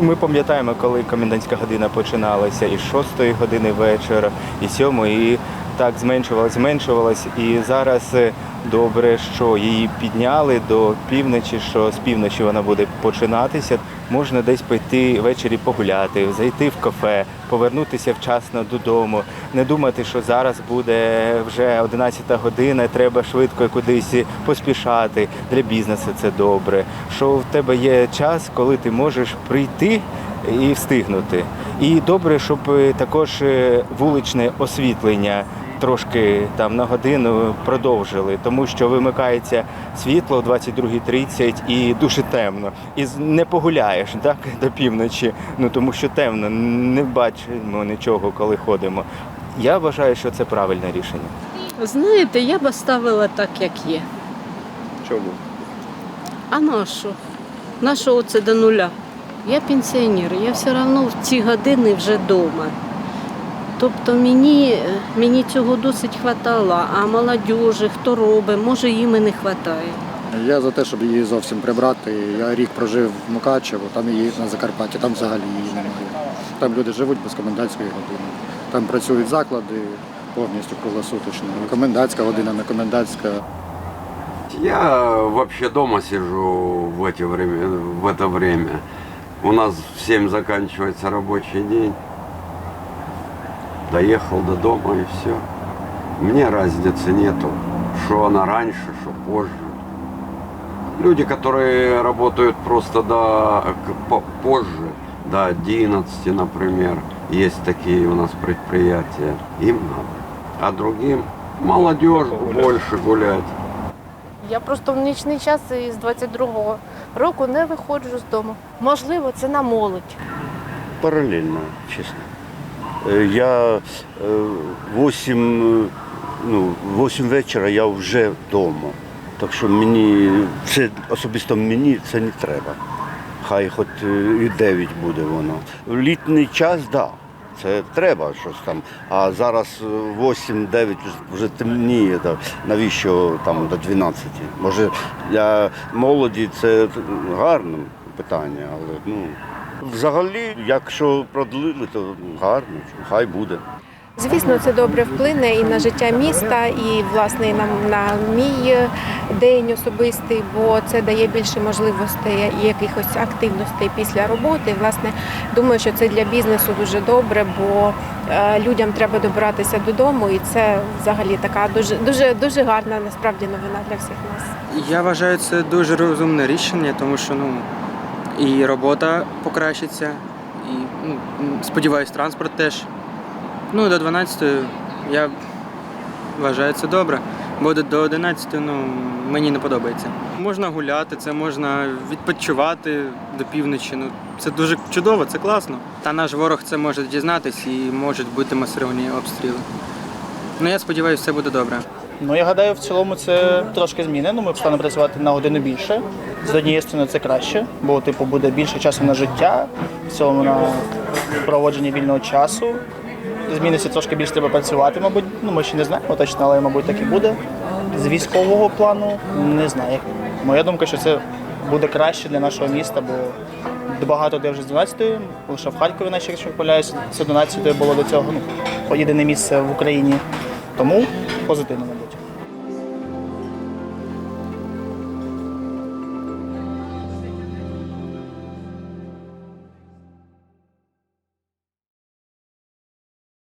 Ми пам'ятаємо, коли комендантська година починалася із 6 години вечора, і 7, і так зменшувалась, зменшувалась. І зараз е, добре, що її підняли до півночі, що з півночі вона буде починатися. Можна десь пойти ввечері погуляти, зайти в кафе, повернутися вчасно додому, не думати, що зараз буде вже 11 година, треба швидко кудись поспішати. Для бізнесу це добре. Що в тебе є час, коли ти можеш прийти і встигнути. І добре, щоб також е, вуличне освітлення трошки там на годину продовжили, тому що вимикається світло о 22.30 і дуже темно. І не погуляєш так, до півночі, ну тому що темно, не бачимо нічого, коли ходимо. Я вважаю, що це правильне рішення. Знаєте, я б оставила так, як є. Чому? А на що? На що оце до нуля? Я пенсіонер, я все одно в ці години вже вдома. Тобто мені, е, мені цього досить хватало, а молодіжі, хто робить, може їм і не вистачає. Я за те, щоб її зовсім прибрати. Я рік прожив в Мукачево, там її на Закарпатті, там взагалі її немає. Там люди живуть без комендантської години. Там працюють заклади повністю круглосуточно. Комендантська година, не комендантська. Я вообще дома сижу в, эти время, в это время. У нас в 7 заканчивается рабочий день. Доехал до дома и все. Мне разницы нету, что она раньше, что позже. Люди, которые работают просто до позже, до 11, например, есть такие у нас предприятия, им надо. А другим молодежь больше гулять. Я просто в нічний час із 22-го року не виходжу з дому. Можливо, це на молодь. паралельно, чесно. Е, Я 8, ну, 8 вечора я вже вдома. Так що мені, це особисто мені це не треба. Хай хоч е, і 9 буде воно. Літній час, так. Да, це треба щось там. А зараз 8-9 вже темніє. Навіщо там до 12? Може для молоді це гарне питання, але ну. Взагалі, якщо продлили, то гарно, хай буде. Звісно, це добре вплине і на життя міста, і власне і на, на мій день особистий, бо це дає більше можливостей і якихось активностей після роботи. Власне, думаю, що це для бізнесу дуже добре, бо е, людям треба добиратися додому, і це взагалі така дуже дуже дуже гарна насправді новина для всіх нас. Я вважаю це дуже розумне рішення, тому що ну і робота покращиться, і ну, сподіваюсь, транспорт теж. Ну, до 12 я вважаю це добре. Бо до- до 11 ну, мені не подобається. Можна гуляти, це можна відпочивати до півночі. Ну, це дуже чудово, це класно. Та наш ворог це може дізнатись і можуть бути масировані обстріли. Ну я сподіваюся, все буде добре. Ну я гадаю, в цілому це трошки зміни. Ну, ми станемо працювати на годину більше. З однієї сторони це краще, бо типу буде більше часу на життя, в цілому на проводження вільного часу. Зміниться трошки більше треба працювати, мабуть. Ну ми ще не знаємо точно, але мабуть так і буде. З військового плану не знаю. Моя думка, що це буде краще для нашого міста, бо багато де вже з 12-ї, лише в Харкові, наче якщо помиляюсь, з 11-ї було до цього ну, єдине місце в Україні. Тому позитивно, мабуть.